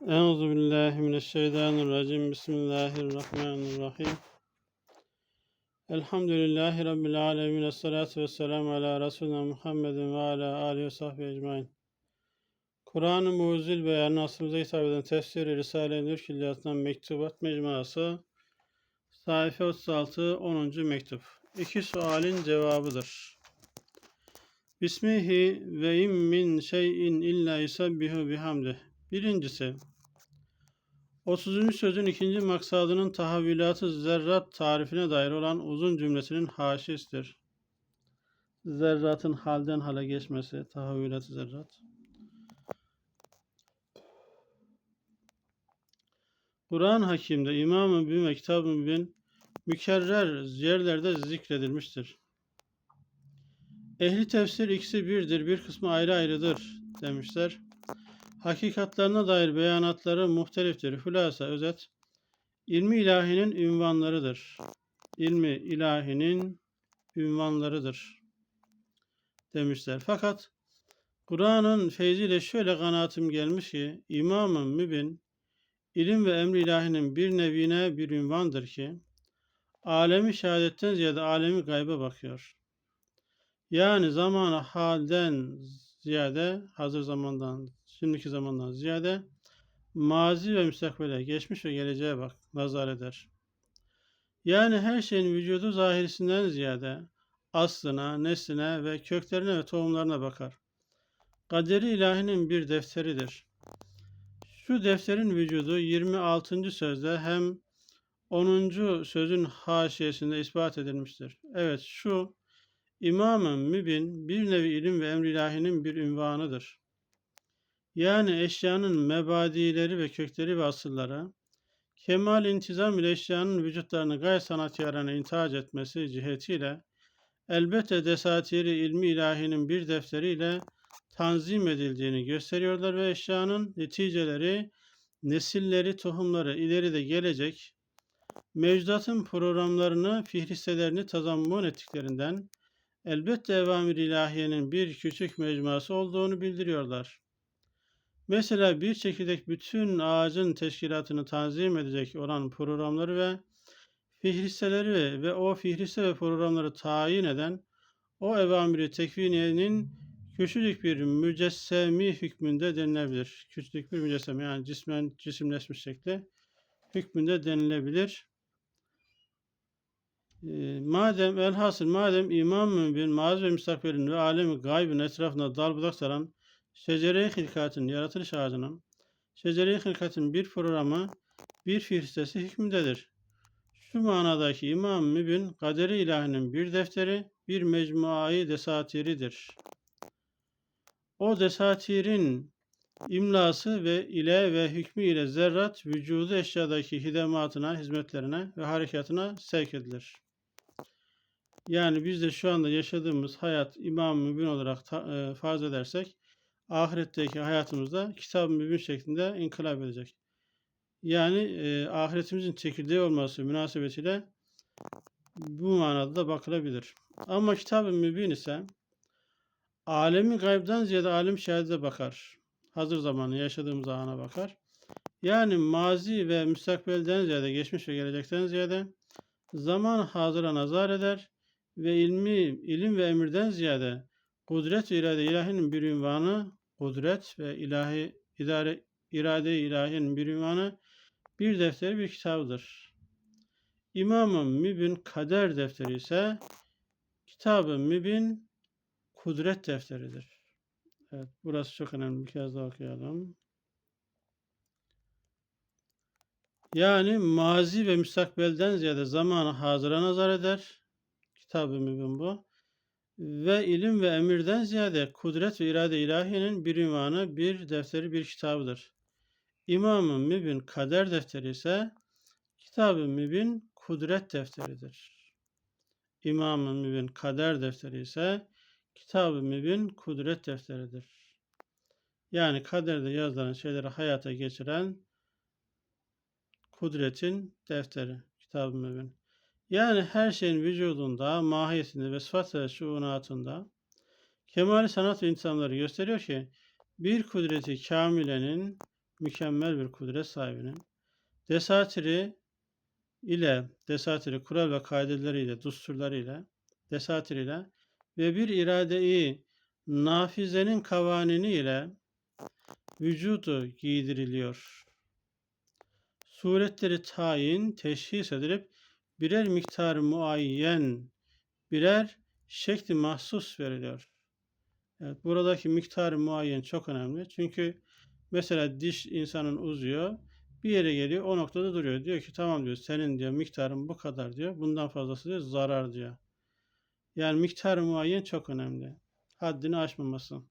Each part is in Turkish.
Euzu billahi mineşşeytanirracim. Bismillahirrahmanirrahim. Elhamdülillahi rabbil alamin. Essalatu vesselamu ala resulina Muhammedin ve ala alihi ve sahbihi ecmaîn. Kur'an-ı Mucizül Beyan aslımıza hitap eden tefsiri Risale-i Nur Külliyatından Mektubat Mecmuası sayfa 36 10. mektup. İki sualin cevabıdır. Bismihi ve im min şeyin illa yusabbihu bihamdih. Birincisi, 30. sözün ikinci maksadının tahavvülatı zerrat tarifine dair olan uzun cümlesinin haşisidir. Zerratın halden hale geçmesi, tahavvülatı zerrat. Kur'an Hakim'de İmam-ı ve Kitab-ı Mübin mükerrer yerlerde zikredilmiştir. Ehli tefsir ikisi birdir, bir kısmı ayrı ayrıdır demişler. Hakikatlarına dair beyanatları muhteliftir. Hülasa özet, ilmi ilahinin ünvanlarıdır. İlmi ilahinin ünvanlarıdır demişler. Fakat Kur'an'ın feyziyle şöyle kanaatim gelmiş ki İmam-ı Mübin ilim ve emri ilahinin bir nevine bir ünvandır ki alemi şehadetten ziyade alemi gaybe bakıyor. Yani zamanı halden ziyade hazır zamandan şimdiki zamandan ziyade mazi ve müstakbele, geçmiş ve geleceğe bak, nazar eder. Yani her şeyin vücudu zahirisinden ziyade aslına, nesline ve köklerine ve tohumlarına bakar. Kaderi ilahinin bir defteridir. Şu defterin vücudu 26. sözde hem 10. sözün haşiyesinde ispat edilmiştir. Evet şu İmam-ı Mübin bir nevi ilim ve emri ilahinin bir ünvanıdır. Yani eşyanın mebadileri ve kökleri ve asılları, kemal intizam ile eşyanın vücutlarını gayet sanatkarına intihac etmesi cihetiyle, elbette desatiri ilmi ilahinin bir defteriyle tanzim edildiğini gösteriyorlar ve eşyanın neticeleri, nesilleri, tohumları ileride gelecek mevcudatın programlarını, fihristelerini tazammun ettiklerinden elbette evamir ilahiyenin bir küçük mecmuası olduğunu bildiriyorlar. Mesela bir çekirdek bütün ağacın teşkilatını tanzim edecek olan programları ve fihristeleri ve o fihriste ve programları tayin eden o evamiri tekviniyenin küçücük bir mücessemi hükmünde denilebilir. Küçücük bir mücessemi yani cismen cisimleşmiş şekli hükmünde denilebilir. E, madem elhasıl madem imam mümin mazi ve müstakbelin ve alemi gaybın etrafında dal budak saran şecere-i hilkatın yaratılış ağacının şecere-i hilkatın bir programı bir fihristesi hükmündedir. Şu manadaki İmam Mübin kaderi ilahinin bir defteri, bir mecmuayı desatiridir. O desatirin imlası ve ile ve hükmü ile zerrat vücudu eşyadaki hidematına, hizmetlerine ve harekatına sevk edilir. Yani biz de şu anda yaşadığımız hayat İmam Mübin olarak ta, e, farz edersek ahiretteki hayatımızda kitab-ı mübin şeklinde inkılap edecek. Yani e, ahiretimizin çekirdeği olması münasebetiyle bu manada da bakılabilir. Ama kitab-ı mübin ise alemi gaybdan ziyade alim şehadete bakar. Hazır zamanı yaşadığımız ana bakar. Yani mazi ve müstakbelden ziyade, geçmiş ve gelecekten ziyade zaman hazıra nazar eder ve ilmi, ilim ve emirden ziyade kudret ve irade ilahinin bir ünvanı, kudret ve ilahi idare irade ilahinin bir ünvanı, bir defteri bir kitabıdır. İmam-ı Mübin kader defteri ise kitab-ı Mübin kudret defteridir. Evet, burası çok önemli. Bir kez daha okuyalım. Yani mazi ve müstakbelden ziyade zamanı hazıra nazar eder. Kitab-ı Mübin bu. Ve ilim ve emirden ziyade kudret ve irade ilahinin bir ünvanı, bir defteri, bir kitabıdır. İmam-ı Mübin kader defteri ise Kitab-ı Mübin kudret defteridir. İmam-ı Mübin kader defteri ise Kitab-ı Mübin kudret defteridir. Yani kaderde yazılan şeyleri hayata geçiren kudretin defteri, Kitab-ı Mübin. Yani her şeyin vücudunda, mahiyetinde ve sıfat ve şuunatında kemali sanat ve insanları gösteriyor ki bir kudreti kamilenin mükemmel bir kudret sahibinin desatiri ile desatiri kural ve kaideleriyle, düsturlarıyla, desatiri ile ve bir iradeyi nafizenin kavanini ile vücudu giydiriliyor. Suretleri tayin, teşhis edilip birer miktar muayyen, birer şekli mahsus veriliyor. Evet, buradaki miktar muayyen çok önemli. Çünkü mesela diş insanın uzuyor. Bir yere geliyor o noktada duruyor. Diyor ki tamam diyor senin diyor miktarın bu kadar diyor. Bundan fazlası diyor zarar diyor. Yani miktar muayyen çok önemli. Haddini aşmaması.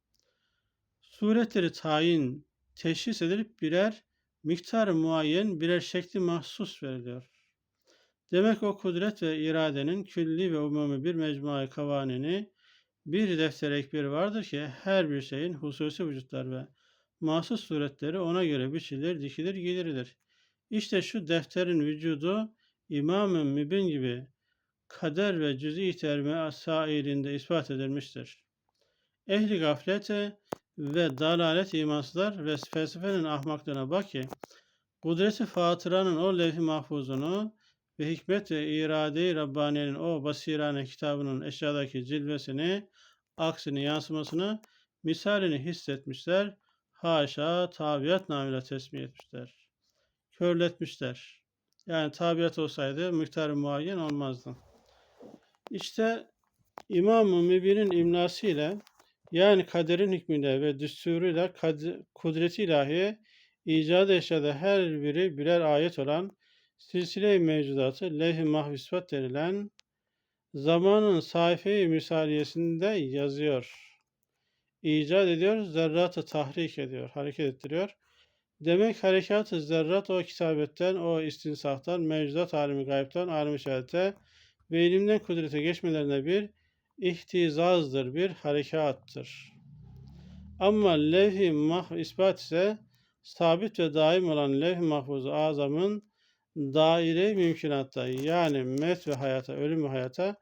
Suretleri tayin, teşhis edilip birer miktar muayyen birer şekli mahsus veriliyor. Demek o kudret ve iradenin külli ve umumi bir mecmuayı kavanini bir defter ekberi vardır ki her bir şeyin hususi vücutlar ve mahsus suretleri ona göre biçilir, dikilir, gidirilir. İşte şu defterin vücudu İmam-ı Mübin gibi kader ve cüz-i terme sairinde ispat edilmiştir. Ehli gaflete ve dalalet imansızlar ve felsefenin ahmaklığına bak ki kudreti fatıranın o levh-i mahfuzunu ve hikmet ve irade-i Rabbaniye'nin o basirane kitabının eşyadaki cilvesini, aksini, yansımasını, misalini hissetmişler. Haşa tabiat namıyla tesmih etmişler. Körletmişler. Yani tabiat olsaydı miktarı muayyen olmazdı. İşte İmam-ı Mübin'in imlasıyla yani kaderin hükmüyle ve düsturuyla kudreti ilahi icat eşyada her biri birer ayet olan silsile-i mevcudatı levh-i mahvisbat denilen zamanın sayfe-i misaliyesinde yazıyor. İcat ediyor, zerratı tahrik ediyor, hareket ettiriyor. Demek harekat-ı zerrat o kitabetten, o istinsahtan, mevcudat alemi gayipten, alemi şehadete ve ilimden kudrete geçmelerine bir ihtizazdır, bir harekattır. Ama levh-i ispat ise sabit ve daim olan levh-i mahfuz azamın daire mümkünatta yani met ve hayata, ölüm ve hayata,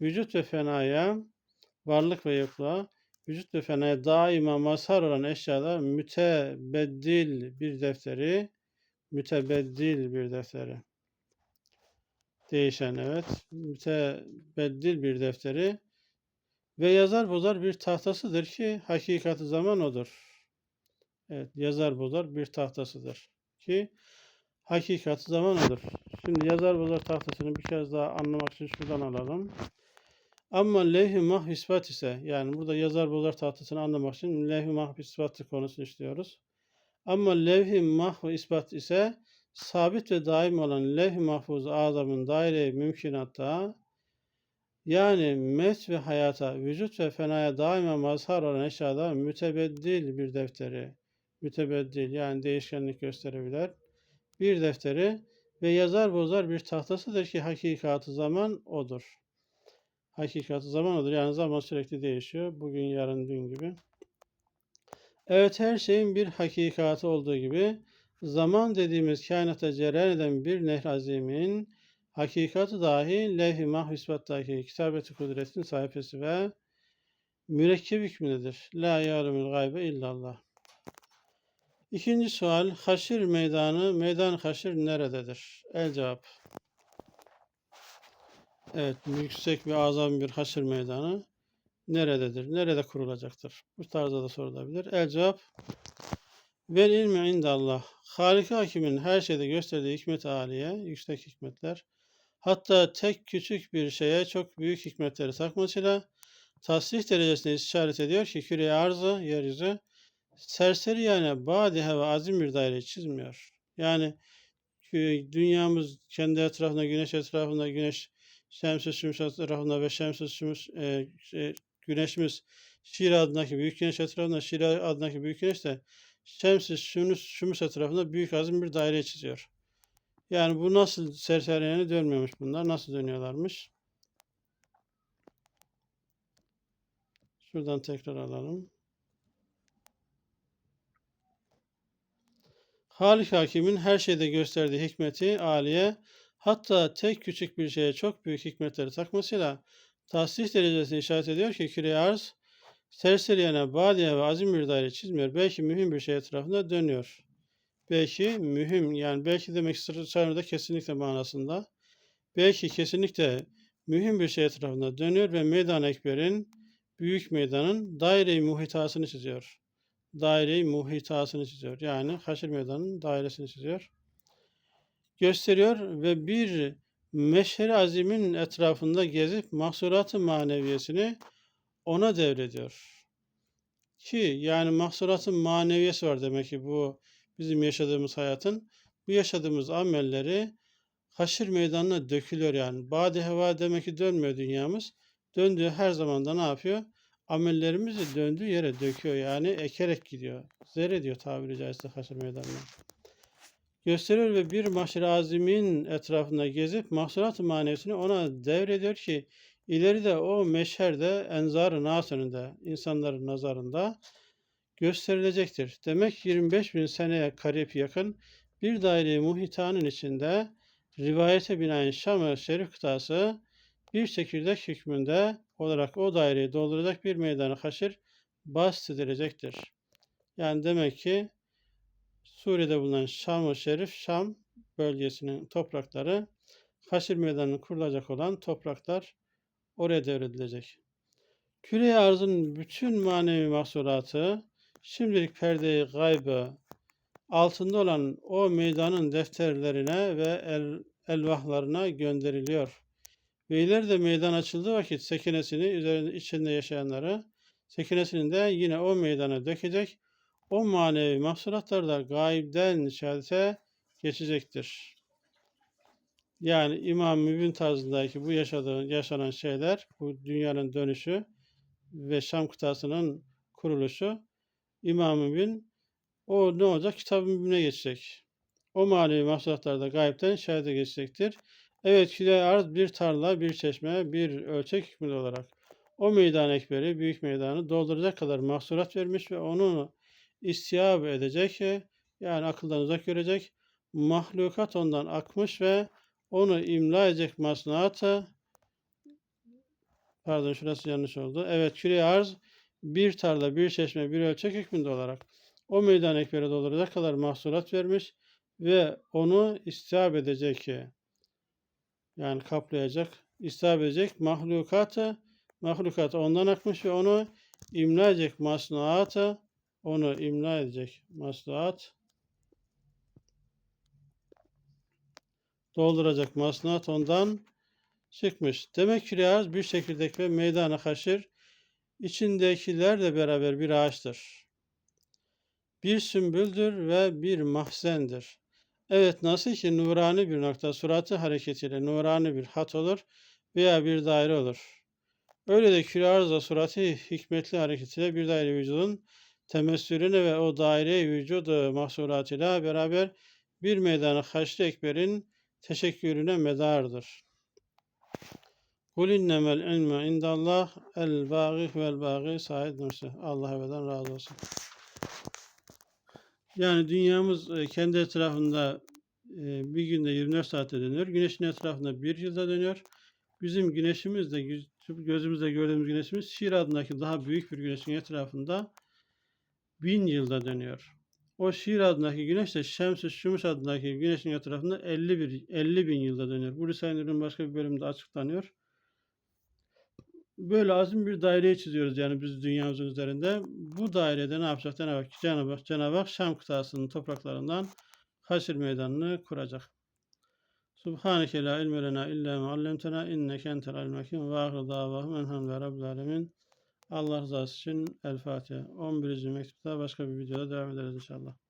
vücut ve fenaya, varlık ve yokluğa, vücut ve fenaya daima mazhar olan eşyada mütebeddil bir defteri, mütebeddil bir defteri. Değişen evet, mütebeddil bir defteri ve yazar bozar bir tahtasıdır ki hakikati zaman odur. Evet, yazar bozar bir tahtasıdır ki hakikati zaman odur. Şimdi yazar bozar tahtasını bir kez daha anlamak için şuradan alalım. Ama levh-i mahv ispat ise yani burada yazar bozar tahtasını anlamak için levh-i mahv ispatı konusunu işliyoruz. Ama levh-i mahv ispat ise sabit ve daim olan levh-i mahfuz azamın daire mümkünatta yani met ve hayata, vücut ve fenaya daima mazhar olan eşyada mütebeddil bir defteri, mütebeddil yani değişkenlik gösterebilir. Bir defteri ve yazar bozar bir tahtasıdır ki hakikatı zaman odur. Hakikatı zaman odur. Yani zaman sürekli değişiyor. Bugün, yarın, dün gibi. Evet her şeyin bir hakikatı olduğu gibi zaman dediğimiz kainata cereyan eden bir nehr azimin hakikati dahi levh-i mahvisbattaki kitabeti kudretin sayfası ve mürekkep hükmündedir. La yâlemül gaybe illallah. İkinci sual, haşir meydanı, meydan haşir nerededir? El cevap. Evet, yüksek ve azam bir haşir meydanı nerededir? Nerede kurulacaktır? Bu tarzda da sorulabilir. El cevap, vel ilmi indallah. Halik Hakim'in her şeyde gösterdiği hikmet aliye, yüksek hikmetler, hatta tek küçük bir şeye çok büyük hikmetleri takmasıyla tasrih derecesine işaret ediyor ki küre arzı, yeryüzü, serseri yani badihe ve azim bir daire çizmiyor. Yani dünyamız kendi etrafında, güneş etrafında, güneş Şems-i Şüms etrafında ve Şems-i Şüms e, e, güneşimiz Şir adındaki büyük güneş etrafında, Şir adındaki büyük güneş de Şems-i Şüms, Şüms etrafında büyük azim bir daire çiziyor. Yani bu nasıl serseriyene dönmüyormuş bunlar. Nasıl dönüyorlarmış? Şuradan tekrar alalım. Halik Hakim'in her şeyde gösterdiği hikmeti aliye hatta tek küçük bir şeye çok büyük hikmetleri takmasıyla tahsis derecesini işaret ediyor ki küre arz serseriyene, badiye ve azim bir daire çizmiyor. Belki mühim bir şey etrafında dönüyor. Belki mühim yani belki demek istediği kesinlikle manasında. Belki kesinlikle mühim bir şey etrafında dönüyor ve meydan ekberin büyük meydanın daire-i muhitasını çiziyor. Daire-i muhitasını çiziyor. Yani haşir meydanının dairesini çiziyor. Gösteriyor ve bir meşheri azimin etrafında gezip mahsuratı maneviyesini ona devrediyor. Ki yani mahsuratın maneviyesi var demek ki bu bizim yaşadığımız hayatın. Bu yaşadığımız amelleri haşir meydanına dökülüyor yani. Badi heva demek ki dönmüyor dünyamız. Döndüğü her zaman da ne yapıyor? Amellerimizi döndüğü yere döküyor yani ekerek gidiyor. Zerre diyor tabiri caizse haşir meydanına. Gösteriyor ve bir mahşer azimin etrafında gezip mahsurat maneviyesini ona devrediyor ki ileride o meşherde enzar-ı nas önünde, insanların nazarında gösterilecektir. Demek 25 bin seneye karip yakın bir daire muhitanın içinde rivayete binaen Şam-ı Şerif kıtası bir çekirdek hükmünde olarak o daireyi dolduracak bir meydanı haşir bahsedilecektir. Yani demek ki Suriye'de bulunan Şam-ı Şerif, Şam bölgesinin toprakları haşir meydanı kurulacak olan topraklar oraya devredilecek. Küre arzın bütün manevi mahsulatı şimdilik perdeyi gaybı altında olan o meydanın defterlerine ve el, elvahlarına gönderiliyor. Ve ileride meydan açıldığı vakit sekinesini üzerinde içinde yaşayanları sekinesini de yine o meydana dökecek. O manevi mahsulatlar da gaybden şehadete geçecektir. Yani İmam Mübin tarzındaki bu yaşadığı, yaşanan şeyler, bu dünyanın dönüşü ve Şam kıtasının kuruluşu İmam Mübin o ne olacak? Kitab-ı Mübin'e geçecek. O manevi mahsulatlarda gayipten şehade geçecektir. Evet küle arz bir tarla, bir çeşme, bir ölçek hükmünde olarak o meydan ekberi, büyük meydanı dolduracak kadar mahsurat vermiş ve onu istiyab edecek, yani akıldan uzak görecek, mahlukat ondan akmış ve onu imla edecek masnuatı, pardon şurası yanlış oldu. Evet küre arz bir tarla, bir çeşme, bir ölçek hükmünde olarak o meydan ekberi dolduracak kadar mahsulat vermiş ve onu istihab edecek ki yani kaplayacak, istihab edecek mahlukatı mahlukat ondan akmış ve onu imla edecek masnuatı onu imla edecek masnuat dolduracak masnuat ondan çıkmış. Demek ki riyaz bir çekirdek ve meydana haşir içindekiler de beraber bir ağaçtır. Bir sümbüldür ve bir mahzendir. Evet nasıl ki nurani bir nokta suratı hareketiyle nurani bir hat olur veya bir daire olur. Öyle de küre arıza suratı hikmetli hareketiyle bir daire vücudun temessülüne ve o daire vücudu mahsuratıyla beraber bir meydanı haşri ekberin teşekkürüne medardır. Kul innemel ilme indallah el bâgih vel bâgih Said Nursi. Allah evveden razı olsun. Yani dünyamız e, kendi etrafında e, bir günde 24 saatte dönüyor. Güneşin etrafında bir yılda dönüyor. Bizim güneşimiz de gözümüzde gördüğümüz güneşimiz Şir adındaki daha büyük bir güneşin etrafında bin yılda dönüyor. O Şir adındaki güneş de Şems-i Şumuş adındaki güneşin etrafında 50, bir, 50 bin yılda dönüyor. Bu Risale-i başka bir bölümde açıklanıyor. Böyle azim bir daireyi çiziyoruz yani biz dünyamızın üzerinde. Bu dairede ne yapacak Cenab-ı Hak? Cenab-ı Hak, Cenab-ı Hak Şam kıtasının topraklarından haşir meydanını kuracak. Subhaneke la ilme lena illa ma allamtena inneke entel alim hakim ve ahir davahum enhamdülillahi rabbil alemin. Allah rızası için El Fatiha. 11. mektupta başka bir videoda devam ederiz inşallah.